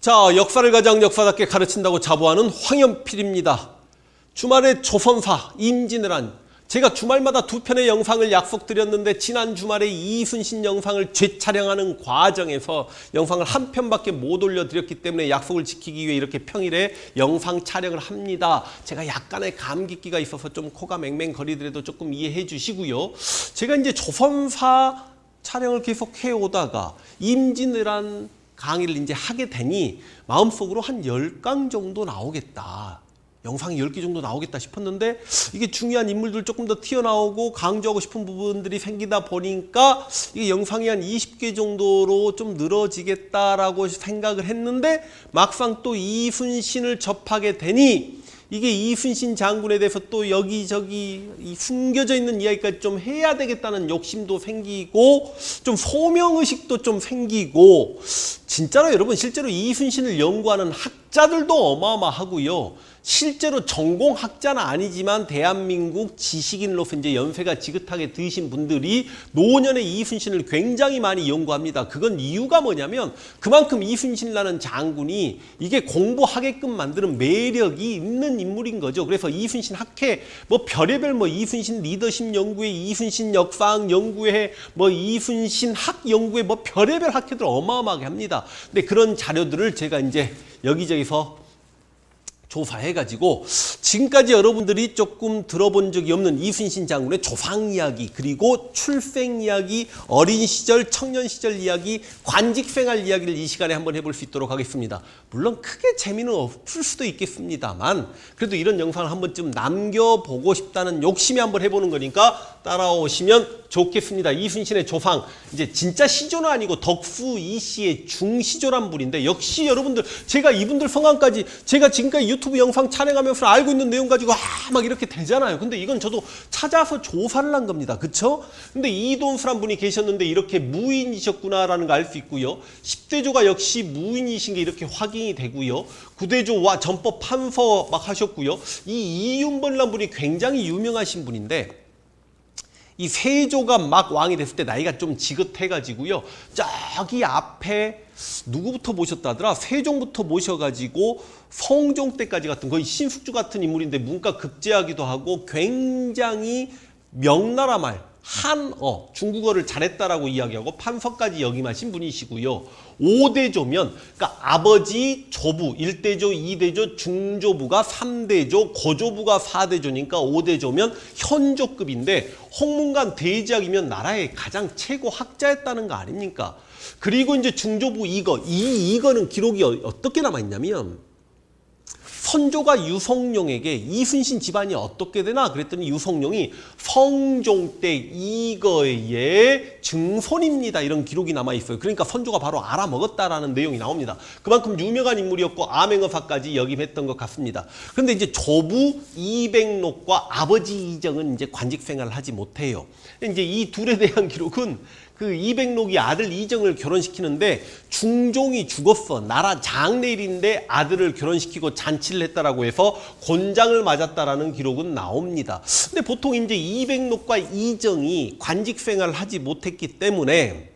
자, 역사를 가장 역사답게 가르친다고 자부하는 황현필입니다. 주말에 조선사 임진왜란 제가 주말마다 두 편의 영상을 약속드렸는데 지난 주말에 이순신 영상을 재촬영하는 과정에서 영상을 한 편밖에 못 올려드렸기 때문에 약속을 지키기 위해 이렇게 평일에 영상 촬영을 합니다. 제가 약간의 감기기가 있어서 좀 코가 맹맹거리더라도 조금 이해해 주시고요. 제가 이제 조선사 촬영을 계속 해오다가 임진왜란 강의를 이제 하게 되니 마음속으로 한 10강 정도 나오겠다. 영상이 10개 정도 나오겠다 싶었는데 이게 중요한 인물들 조금 더 튀어나오고 강조하고 싶은 부분들이 생기다 보니까 이게 영상이 한 20개 정도로 좀 늘어지겠다라고 생각을 했는데 막상 또 이순신을 접하게 되니 이게 이순신 장군에 대해서 또 여기저기 이 숨겨져 있는 이야기까지 좀 해야 되겠다는 욕심도 생기고 좀 소명의식도 좀 생기고 진짜로 여러분 실제로 이순신을 연구하는 학자들도 어마어마하고요. 실제로 전공학자는 아니지만 대한민국 지식인으로서 이제 연세가 지긋하게 드신 분들이 노년의 이순신을 굉장히 많이 연구합니다. 그건 이유가 뭐냐면 그만큼 이순신이라는 장군이 이게 공부하게끔 만드는 매력이 있는 인물인 거죠. 그래서 이순신 학회 뭐 별의별 뭐 이순신 리더십 연구회, 이순신 역사학 연구회, 뭐 이순신 학 연구회 뭐 별의별 학회들 어마어마하게 합니다. 근데 그런 자료들을 제가 이제 여기저기서 조사해가지고 지금까지 여러분들이 조금 들어본 적이 없는 이순신 장군의 조상 이야기 그리고 출생 이야기 어린 시절 청년 시절 이야기 관직 생활 이야기를 이 시간에 한번 해볼 수 있도록 하겠습니다. 물론 크게 재미는 없을 수도 있겠습니다만 그래도 이런 영상을 한 번쯤 남겨보고 싶다는 욕심이 한번 해보는 거니까 따라오시면 좋겠습니다. 이순신의 조상 이제 진짜 시조는 아니고 덕수 이씨의 중시조란 분인데 역시 여러분들 제가 이분들 성함까지 제가 지금까지 유튜브 영상 촬영하면서 알고 있는 내용 가지고 아막 이렇게 되잖아요. 근데 이건 저도 찾아서 조사를 한 겁니다. 그쵸? 근데 이돈수란 분이 계셨는데 이렇게 무인이셨구나라는 걸 알 수 있고요. 10대조가 역시 무인이신 게 이렇게 확인이 되고요. 9대조와 전법 판서 막 하셨고요. 이 이윤번이라는 분이 굉장히 유명하신 분인데 이 세조가 막 왕이 됐을 때 나이가 좀 지긋해가지고요. 저기 앞에 누구부터 모셨다더라? 세종부터 모셔가지고 성종 때까지 같은 거의 신숙주 같은 인물인데 문과 급제하기도 하고 굉장히 명나라 말 한어 중국어를 잘했다라고 이야기하고 판서까지 역임하신 분이시고요. 5대조면 그러니까 아버지 조부 1대조, 2대조, 중조부가 3대조, 고조부가 4대조니까 5대조면 현조급인데 홍문관 대지학이면 나라의 가장 최고 학자였다는 거 아닙니까? 그리고 이제 중조부 이거 이 이거는 기록이 어- 어떻게 남아 있냐면 선조가 유성룡에게 이순신 집안이 어떻게 되나 그랬더니 유성룡이 성종 때 이거의 증손입니다 이런 기록이 남아 있어요. 그러니까 선조가 바로 알아먹었다라는 내용이 나옵니다. 그만큼 유명한 인물이었고 암행어사까지 역임했던 것 같습니다. 그런데 이제 조부 이백록과 아버지 이정은 이제 관직 생활을 하지 못해요. 이제 이 둘에 대한 기록은 그 이백록이 아들 이정을 결혼시키는데 중종이 죽었어. 나라 장례일인데 아들을 결혼시키고 잔치를 했다라고 해서 곤장을 맞았다라는 기록은 나옵니다. 근데 보통 이제 이백록과 이정이 관직 생활을 하지 못했기 때문에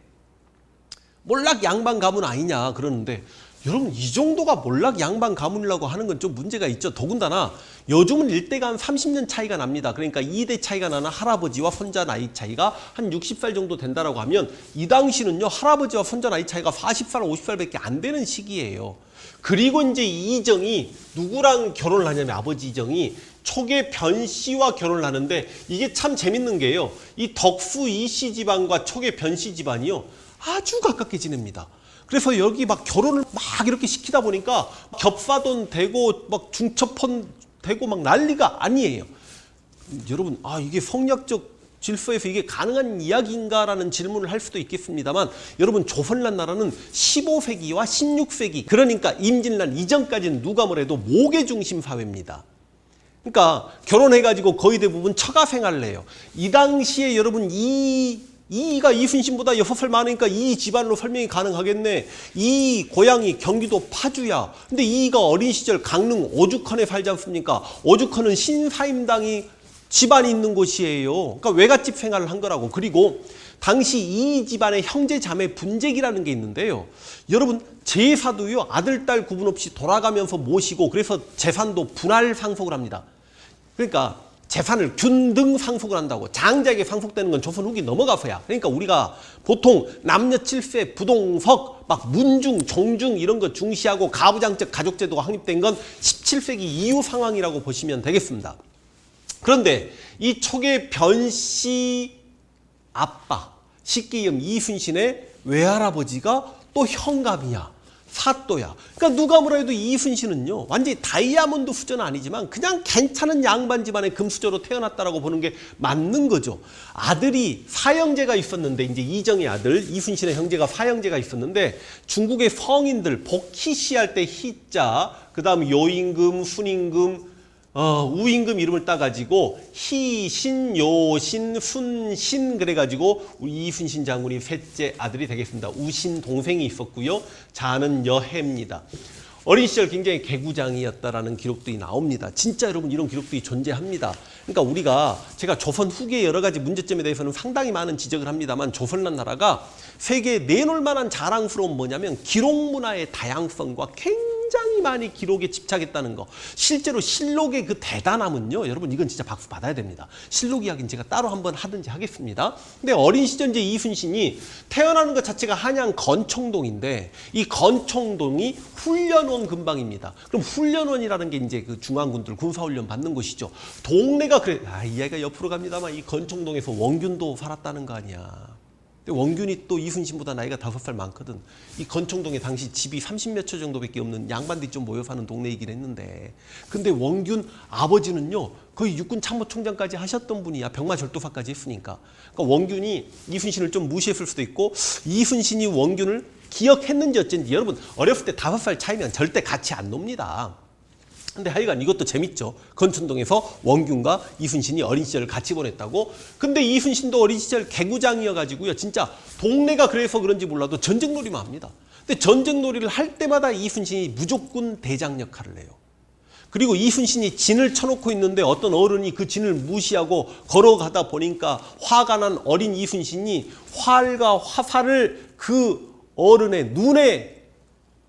몰락 양반 가문 아니냐 그러는데 여러분 이 정도가 몰락 양반 가문이라고 하는 건 좀 문제가 있죠. 더군다나 요즘은 일대가 한 30년 차이가 납니다. 그러니까 2대 차이가 나는 할아버지와 손자 나이 차이가 한 60살 정도 된다라고 하면 이 당시는요 할아버지와 손자 나이 차이가 40살, 50살밖에 안 되는 시기예요. 그리고 이제 이정이 누구랑 결혼을 하냐면 아버지 이정이 초계 변 씨와 결혼을 하는데 이게 참 재밌는 게요. 이 덕수 이씨 집안과 초계 변 씨 집안이요. 아주 가깝게 지냅니다. 그래서 여기 막 결혼을 막 이렇게 시키다 보니까 겹사돈 되고 막 중첩혼 되고 막 난리가 아니에요. 여러분, 아 이게 성략적 질서에서 이게 가능한 이야기인가라는 질문을 할 수도 있겠습니다만 여러분 조선란 나라는 15세기와 16세기 그러니까 임진란 이전까지는 누가 뭐래도 모계 중심 사회입니다. 그러니까 결혼해가지고 거의 대부분 처가 생활을 해요. 이 당시에 여러분 이 이가 이순신보다 여섯 살 많으니까 이 집안으로 설명이 가능하겠네. 이 고향이 경기도 파주야. 근데 이가 어린 시절 강릉 오죽헌에 살지 않습니까? 오죽헌은 신사임당이 집안이 있는 곳이에요. 그러니까 외갓집 생활을 한 거라고. 그리고 당시 이 집안의 형제 자매 분쟁이라는 게 있는데요. 여러분 제사도요 아들 딸 구분 없이 돌아가면서 모시고 그래서 재산도 분할 상속을 합니다. 그러니까 재산을 균등 상속을 한다고 장자에게 상속되는 건 조선 후기 넘어가서야 그러니까 우리가 보통 남녀 칠세 부동석 막 문중 종중 이런 거 중시하고 가부장적 가족 제도가 확립된 건 17세기 이후 상황이라고 보시면 되겠습니다. 그런데 이 초계 변씨 아빠 식기염 이순신의 외할아버지가 또 현감이야. 사또야. 그러니까 누가 뭐라 해도 이순신은요. 완전히 다이아몬드 후전은 아니지만 그냥 괜찮은 양반 집안의 금수저로 태어났다라고 보는 게 맞는 거죠. 아들이 사형제가 있었는데 이제 이정의 아들 이순신의 형제가 사형제가 있었는데 중국의 성인들 복희시 할 때 희자 그다음 요임금, 순임금 어, 우임금 이름을 따가지고 희신, 요신, 순신 그래가지고 이순신 장군이 셋째 아들이 되겠습니다. 우신 동생이 있었고요. 자는 여해입니다. 어린 시절 굉장히 개구장이었다라는 기록들이 나옵니다. 진짜 여러분 이런 기록들이 존재합니다. 그러니까 우리가 제가 조선 후기의 여러 가지 문제점에 대해서는 상당히 많은 지적을 합니다만 조선란 나라가 세계에 내놓을 만한 자랑스러운 뭐냐면 기록 문화의 다양성과 굉장히 많이 기록에 집착했다는 거. 실제로 실록의 그 대단함은요. 여러분 이건 진짜 박수 받아야 됩니다. 실록 이야기는 제가 따로 한번 하든지 하겠습니다. 근데 어린 시절 이제 이순신이 태어나는 것 자체가 한양 건청동인데 이 건청동이 훈련원 근방입니다. 그럼 훈련원이라는 게 이제 그 중앙군들 군사훈련 받는 곳이죠. 동네가 그래. 아, 이야기가 옆으로 갑니다만 이 건청동에서 원균도 살았다는 거 아니야. 근데 원균이 또 이순신보다 나이가 다섯 살 많거든. 이 건청동에 당시 집이 30몇 채 정도밖에 없는 양반들이 좀 모여 사는 동네이긴 했는데. 근데 원균 아버지는요, 거의 육군 참모총장까지 하셨던 분이야. 병마 절도사까지 했으니까. 그러니까 원균이 이순신을 좀 무시했을 수도 있고, 이순신이 원균을 기억했는지 어쩐지 여러분 어렸을 때 다섯 살 차이면 절대 같이 안 놉니다. 근데 하여간 이것도 재밌죠. 건춘동에서 원균과 이순신이 어린 시절을 같이 보냈다고. 근데 이순신도 어린 시절 개구장이어가지고요. 진짜 동네가 그래서 그런지 몰라도 전쟁놀이만 합니다. 근데 전쟁놀이를 할 때마다 이순신이 무조건 대장 역할을 해요. 그리고 이순신이 진을 쳐놓고 있는데 어떤 어른이 그 진을 무시하고 걸어가다 보니까 화가 난 어린 이순신이 활과 화살을 그 어른의 눈에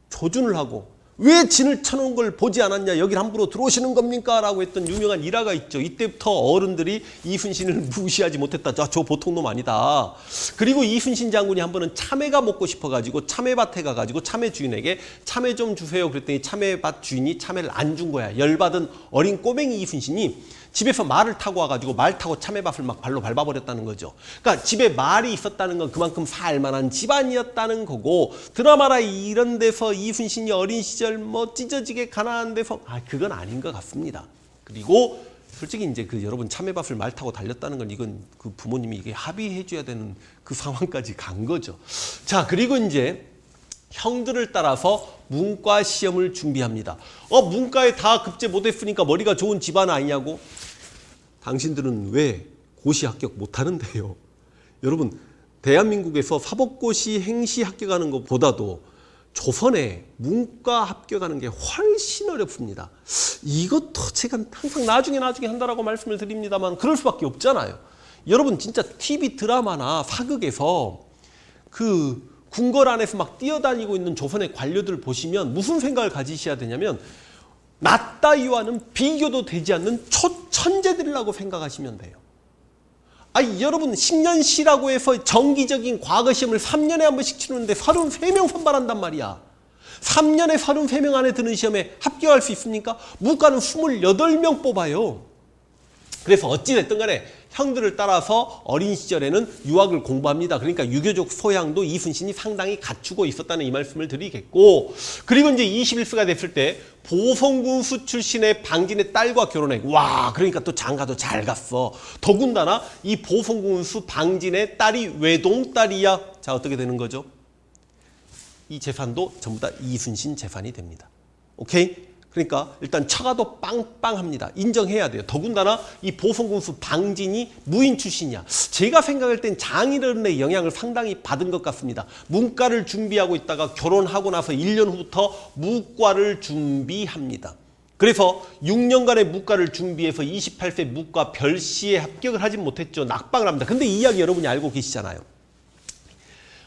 조준을 하고 왜 진을 쳐놓은 걸 보지 않았냐? 여기 함부로 들어오시는 겁니까? 라고 했던 유명한 일화가 있죠. 이때부터 어른들이 이순신을 무시하지 못했다. 저, 저 보통 놈 아니다. 그리고 이순신 장군이 한 번은 참외가 먹고 싶어 가지고 참외밭에 가 가지고 참외 주인에게 참외 좀 주세요. 그랬더니 참외밭 주인이 참외를 안 준 거야. 열받은 어린 꼬맹이 이순신이 집에서 말을 타고 와가지고 말 타고 참외밭을 막 발로 밟아버렸다는 거죠. 그러니까 집에 말이 있었다는 건 그만큼 살만한 집안이었다는 거고 드라마라 이런 데서 이순신이 어린 시절 뭐 찢어지게 가난한 데서 아 그건 아닌 것 같습니다. 그리고 솔직히 이제 그 여러분 참외밭을 말 타고 달렸다는 건 이건 그 부모님이 이게 합의해 줘야 되는 그 상황까지 간 거죠. 자 그리고 이제 형들을 따라서 문과 시험을 준비합니다. 어 문과에 다 급제 못했으니까 머리가 좋은 집안 아니냐고? 당신들은 왜 고시 합격 못하는데요? 여러분 대한민국에서 사법고시 행시 합격하는 것보다도 조선에 문과 합격하는 게 훨씬 어렵습니다. 이것도 제가 항상 나중에 나중에 한다라고 말씀을 드립니다만 그럴 수밖에 없잖아요. 여러분 진짜 TV 드라마나 사극에서 그 궁궐 안에서 막 뛰어다니고 있는 조선의 관료들 보시면 무슨 생각을 가지셔야 되냐면 나 따위와는 비교도 되지 않는 초천재들이라고 생각하시면 돼요. 아니 여러분 10년시라고 해서 정기적인 과거 시험을 3년에 한 번씩 치르는데 33명 선발한단 말이야. 3년에 33명 안에 드는 시험에 합격할 수 있습니까? 문과는 28명 뽑아요. 그래서 어찌됐든 간에 형들을 따라서 어린 시절에는 유학을 공부합니다. 그러니까 유교적 소양도 이순신이 상당히 갖추고 있었다는 이 말씀을 드리겠고 그리고 이제 21세가 됐을 때 보성군수 출신의 방진의 딸과 결혼해. 와 그러니까 또 장가도 잘 갔어. 더군다나 이 보성군수 방진의 딸이 외동딸이야. 자 어떻게 되는 거죠? 이 재산도 전부 다 이순신 재산이 됩니다. 오케이? 그러니까 일단 처가도 빵빵합니다. 인정해야 돼요. 더군다나 이 보성군수 방진이 무인 출신이야. 제가 생각할 땐 장인어른의 영향을 상당히 받은 것 같습니다. 문과를 준비하고 있다가 결혼하고 나서 1년 후부터 무과를 준비합니다. 그래서 6년간의 무과를 준비해서 28세 무과 별시에 합격을 하진 못했죠. 낙방을 합니다. 근데 이 이야기 여러분이 알고 계시잖아요.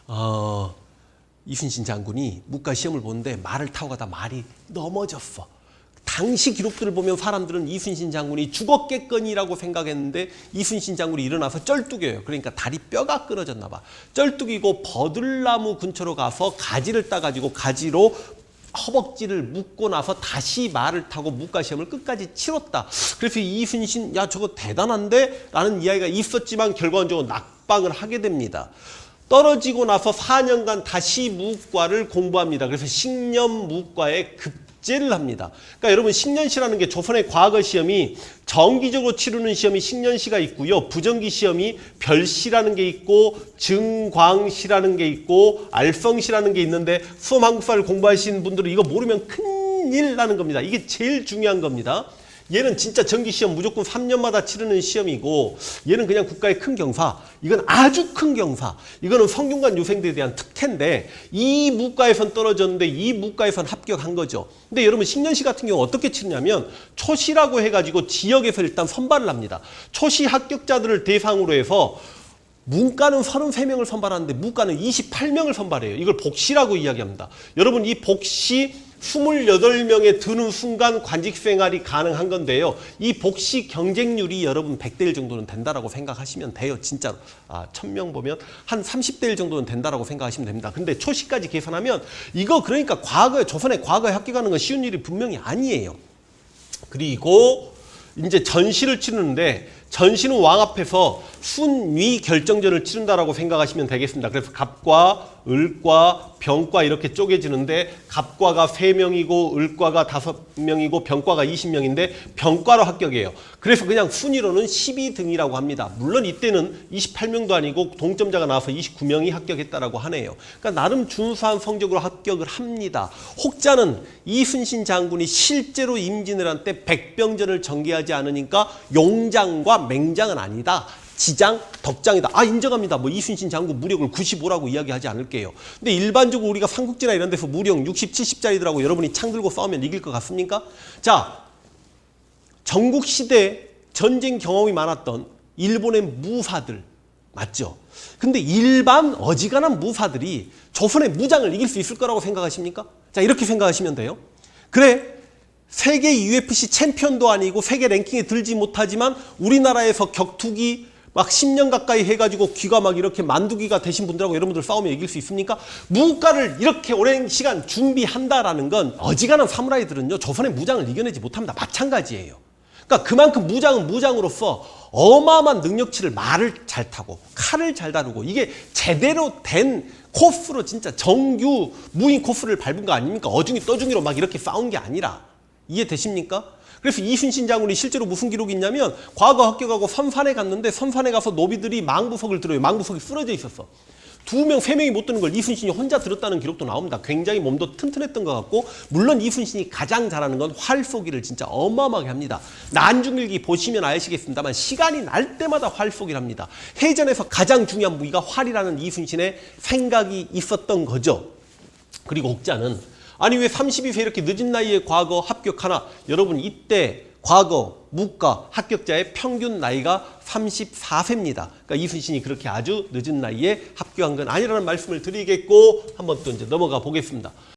어, 이순신 장군이 묵가 시험을 보는데 말을 타고 가다 말이 넘어졌어. 당시 기록들을 보면 사람들은 이순신 장군이 죽었겠거니라고 생각했는데 이순신 장군이 일어나서 쩔뚝여요. 그러니까 다리 뼈가 끊어졌나 봐. 쩔뚝이고 버들나무 근처로 가서 가지를 따가지고 가지로 허벅지를 묶고 나서 다시 말을 타고 묵가 시험을 끝까지 치렀다. 그래서 이순신 야 저거 대단한데? 라는 이야기가 있었지만 결과적으로 낙방을 하게 됩니다. 떨어지고 나서 4년간 다시 무과를 공부합니다. 그래서 식년 무과에 급 제를 합니다. 그러니까 여러분 식년시라는 게 조선의 과거 시험이 정기적으로 치르는 시험이 식년시가 있고요. 부정기 시험이 별시라는 게 있고 증광시라는 게 있고 알성시라는 게 있는데 수험 한국사를 공부하신 분들은 이거 모르면 큰일 나는 겁니다. 이게 제일 중요한 겁니다. 얘는 진짜 정기 시험 무조건 3년마다 치르는 시험이고 얘는 그냥 국가의 큰 경사. 이건 아주 큰 경사. 이거는 성균관 유생들에 대한 특혜인데 이 무과에선 떨어졌는데 이 무과에선 합격한 거죠. 근데 여러분 식년시 같은 경우 어떻게 치느냐면 초시라고 해가지고 지역에서 일단 선발을 합니다. 초시 합격자들을 대상으로 해서 문과는 33명을 선발하는데 무과는 28명을 선발해요. 이걸 복시라고 이야기합니다. 여러분 이 복시 28명에 드는 순간 관직 생활이 가능한 건데요. 이 복시 경쟁률이 여러분 100대 1 정도는 된다라고 생각하시면 돼요. 진짜로. 아, 1000명 보면 한 30대 1 정도는 된다라고 생각하시면 됩니다. 근데 초시까지 계산하면 이거 그러니까 과거에 조선의 과거에 합격하는 건 쉬운 일이 분명히 아니에요. 그리고 이제 전시를 치르는데 전시는 왕 앞에서 순위 결정전을 치른다라고 생각하시면 되겠습니다. 그래서 갑과 을과 병과 이렇게 쪼개지는데 갑과가 3명이고 을과가 5명이고 병과가 20명인데 병과로 합격해요. 그래서 그냥 순위로는 12등이라고 합니다. 물론 이때는 28명도 아니고 동점자가 나와서 29명이 합격했다라고 하네요. 그러니까 나름 준수한 성적으로 합격을 합니다. 혹자는 이순신 장군이 실제로 임진을 한때 백병전을 전개하지 않으니까 용장과 맹장은 아니다. 지장, 덕장이다. 아, 인정합니다. 뭐 이순신 장군 무력을 95라고 이야기하지 않을게요. 근데 일반적으로 우리가 삼국지나 이런 데서 무력 60, 70짜리들하고 여러분이 창 들고 싸우면 이길 것 같습니까? 자, 전국 시대 전쟁 경험이 많았던 일본의 무사들 맞죠? 근데 일반 어지간한 무사들이 조선의 무장을 이길 수 있을 거라고 생각하십니까? 자, 이렇게 생각하시면 돼요. 그래, 세계 UFC 챔피언도 아니고 세계 랭킹에 들지 못하지만 우리나라에서 격투기 막 10년 가까이 해가지고 귀가 막 이렇게 만두기가 되신 분들하고 여러분들 싸우면 이길 수 있습니까? 무가를 이렇게 오랜 시간 준비한다라는 건 어지간한 사무라이들은요 조선의 무장을 이겨내지 못합니다. 마찬가지예요. 그러니까 그만큼 무장은 무장으로서 어마어마한 능력치를 말을 잘 타고 칼을 잘 다루고 이게 제대로 된 코스로 진짜 정규 무인 코스를 밟은 거 아닙니까? 어중이 떠중이로 막 이렇게 싸운 게 아니라 이해되십니까? 그래서 이순신 장군이 실제로 무슨 기록이 있냐면 과거 합격하고 선산에 갔는데 선산에 가서 노비들이 망부석을 들어요. 망부석이 쓰러져 있었어. 두 명, 세 명이 못 드는 걸 이순신이 혼자 들었다는 기록도 나옵니다. 굉장히 몸도 튼튼했던 것 같고, 물론 이순신이 가장 잘하는 건 활 쏘기를 진짜 어마어마하게 합니다. 난중일기 보시면 아시겠습니다만, 시간이 날 때마다 활 쏘기를 합니다. 해전에서 가장 중요한 무기가 활이라는 이순신의 생각이 있었던 거죠. 그리고 혹자는 아니 왜 32세 이렇게 늦은 나이에 과거 합격하나? 여러분 이때 과거 무과 합격자의 평균 나이가 34세입니다. 그러니까 이순신이 그렇게 아주 늦은 나이에 합격한 건 아니라는 말씀을 드리겠고 한번 또 이제 넘어가 보겠습니다.